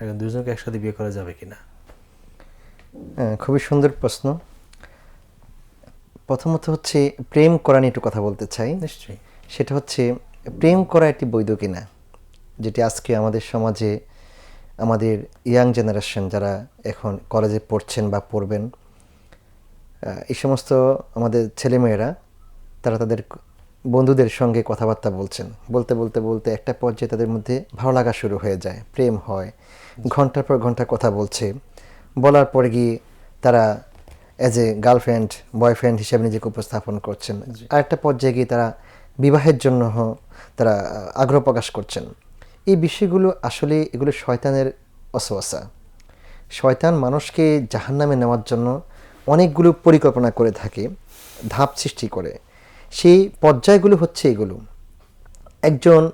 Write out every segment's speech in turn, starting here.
এখন দুজনকে একসাথে বিয়ে করা যাবে কিনা? হ্যাঁ, খুবই সুন্দর প্রশ্ন। প্রথমত হচ্ছে প্রেম করা নিয়ে একটু কথা বলতে চাই। নিশ্চয়ই। সেটা হচ্ছে প্রেম করা একটি বৈধ কিনা? যেটি আজকে আমাদের সমাজে আমাদের ইয়াং জেনারেশন যারা এখন কলেজে পড়ছেন বা পড়বেন এই সমস্ত আমাদের ছেলেমেয়েরা তারা তাদের ক- বন্ধুদের সঙ্গে কথাবার্তা বলছেন। বলতে বলতে বলতে একটা পর্যায়ে তাদের মধ্যে ভালো লাগা শুরু হয়ে যায় প্রেম হয়। ঘণ্টার পর ঘণ্টা কথা বলছে। বলার পরে গিয়ে তারা অ্যাজ এ গার্লফ্রেন্ড বয়ফ্রেন্ড হিসেবে নিজেকে উপস্থাপন করছেন। আরেকটা পর্যায়ে গিয়ে তারা বিবাহের জন্য তারা আগ্রহ প্রকাশ করছেন। এই বিষয়গুলো আসলে এগুলো শয়তানের অসওয়াসা। শয়তান মানুষকে জাহান্নামে নেওয়ার জন্য অনেকগুলো পরিকল্পনা করে থাকে ধাপ সৃষ্টি করে। সেই পর্যায়গুলো হচ্ছে এগুলো। একজন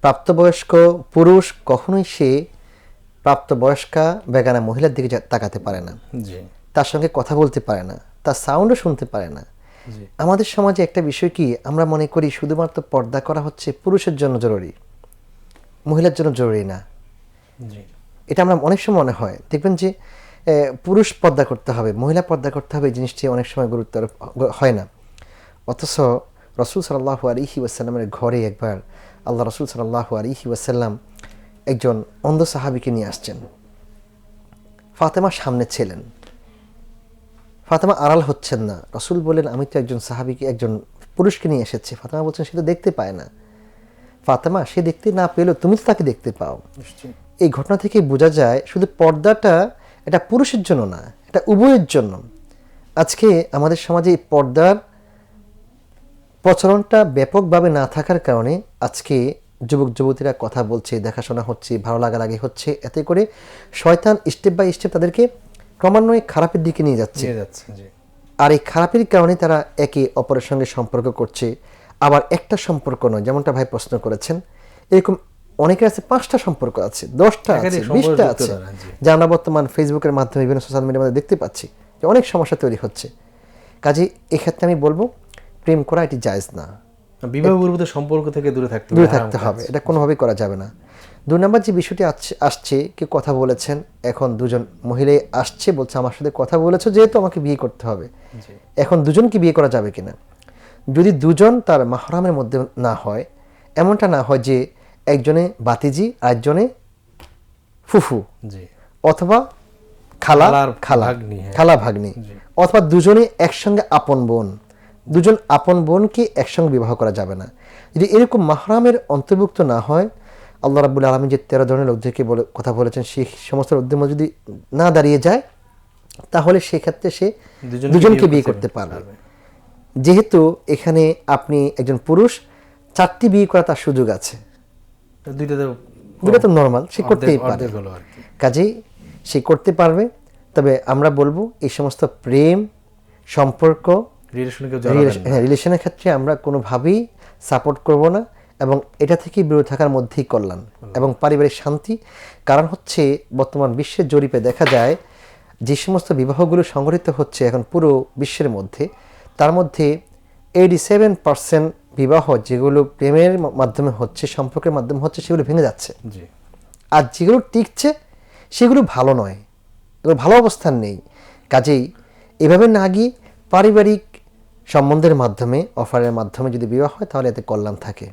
প্রাপ্তবয়স্ক পুরুষ কখনোই সে প্রাপ্তবয়স্কা বেগানা মহিলার দিকে তাকাতে পারে না। তার সঙ্গে কথা বলতে পারে না। তার সাউন্ডও শুনতে পারে না। আমাদের সমাজে একটা বিষয় কি? আমরা মনে করি শুধুমাত্র পর্দা করা হচ্ছে পুরুষের জন্য জরুরি মহিলার জন্য জরুরি না। এটা আমরা অনেক সময় মনে হয়। দেখবেন যে পুরুষ পর্দা করতে হবে মহিলা পর্দা করতে হবে এই জিনিসটি অনেক সময় গুরুত্ব হয় না। অথচ রসুল সাল্লাহ আলিহি ওয়াসাল্লামের ঘরে একবার আল্লাহ রসুল সাল্লাহ আলিহি ওয়াসাল্লাম একজন অন্ধ সাহাবিকে নিয়ে আসছেন। ফাতেমা সামনে ছিলেন। ফাতেমা আড়াল হচ্ছেন না। রসুল বলেন আমি তো একজন সাহাবিকে একজন পুরুষকে নিয়ে এসেছি। ফাতেমা বলছেন সে তো দেখতে পায় না। ফাতেমা সে দেখতে না পেলেও তুমি তো তাকে দেখতে পাও। এই ঘটনা থেকে বোঝা যায় শুধু পর্দাটা এটা পুরুষের জন্য না এটা উভয়ের জন্য। আজকে আমাদের সমাজে এই পর্দার প্রচলনটা ব্যাপকভাবে না থাকার কারণে আজকে যুবক যুবতীরা কথা বলছে দেখাশোনা হচ্ছে ভালো লাগালাগি হচ্ছে এতে করে শয়তান স্টেপ বাই স্টেপ তাদেরকে ক্রমান্বয়ে খারাপের দিকে নিয়ে যাচ্ছে। আর এই খারাপের কারণে তারা একে অপরের সঙ্গে সম্পর্ক করছে আবার একটা সম্পর্ক নয় যেমনটা ভাই প্রশ্ন করেছেন। এরকম অনেকের আছে পাঁচটা সম্পর্ক আছে দশটা আছে বিশটা আছে। যা আমরা বর্তমান ফেসবুকের মাধ্যমে বিভিন্ন সোশ্যাল মিডিয়ার মধ্যে দেখতে পাচ্ছি যে অনেক সমস্যা তৈরি হচ্ছে। কাজে এক্ষেত্রে আমি বলব প্রেম করা এটি জায়েজ না। বিবাহ সম্পর্ক থেকে দূরে থাকতে দূরে হবে, থাকতে হবে। এটা কোনোভাবেই করা যাবে না। দুই নম্বর যে বিষয়টি আসছে- কেউ কথা বলেছেন এখন দুজন মহিলাই আসছে বলছে আমার সাথে কথা বলেছ যেহেতু আমাকে বিয়ে করতে হবে। এখন দুজনকে বিয়ে করা যাবে কিনা? যদি দুজন তার মাহরামের মধ্যে না হয় এমনটা না হয় যে একজনে বাতিজি আরেকজনে ফুফু অথবা খালা খালা। হ্যাঁ। খালা ভাগ্নি। অথবা দুজনে একসঙ্গে আপন বোন। দুজন আপন বোনকে একসঙ্গে বিবাহ করা যাবে না। যদি এরকম মাহরামের অন্তর্ভুক্ত না হয় আল্লাহ রাবুল আলমী যে তেরো ধরনের লোকদেরকে বলে কথা বলেছেন সেই সমস্ত লোকদের মধ্যে যদি না দাঁড়িয়ে যায় তাহলে সেক্ষেত্রে সে দুজনকে বিয়ে করতে পারবে। যেহেতু এখানে আপনি একজন পুরুষ চারটি বিয়ে করা তার সুযোগ আছে। দুইটা তো নর্মাল সে করতেই পারে। কাজেই সে করতে পারবে তবে আমরা বলব এই সমস্ত প্রেম সম্পর্ক রিলেশনে কেউ জড়াবেন না। হ্যাঁ রিলেশনের ক্ষেত্রে আমরা কোনোভাবেই সাপোর্ট করব না এবং এটা থেকে বিরত থাকার মধ্যেই কল্যাণ এবং পারিবারিক শান্তি। কারণ হচ্ছে বর্তমান বিশ্বের জরিপে দেখা যায় যে সমস্ত বিবাহগুলো সংগঠিত হচ্ছে এখন পুরো বিশ্বের মধ্যে তার মধ্যে এইটি সেভেন পার্সেন্ট বিবাহ যেগুলো প্রেমের মাধ্যমে হচ্ছে সম্পর্কের মাধ্যমে হচ্ছে সেগুলো ভেঙে যাচ্ছে। আর যেগুলো টিকছে সেগুলো ভালো নয়। এগুলো ভালো অবস্থান নেই। কাজেই এভাবে না গিয়ে পারিবারিক সম্বন্ধের মাধ্যমে অফারের মাধ্যমে যদি বিবাহ হয় তাহলে এতে কল্যাণ থাকে।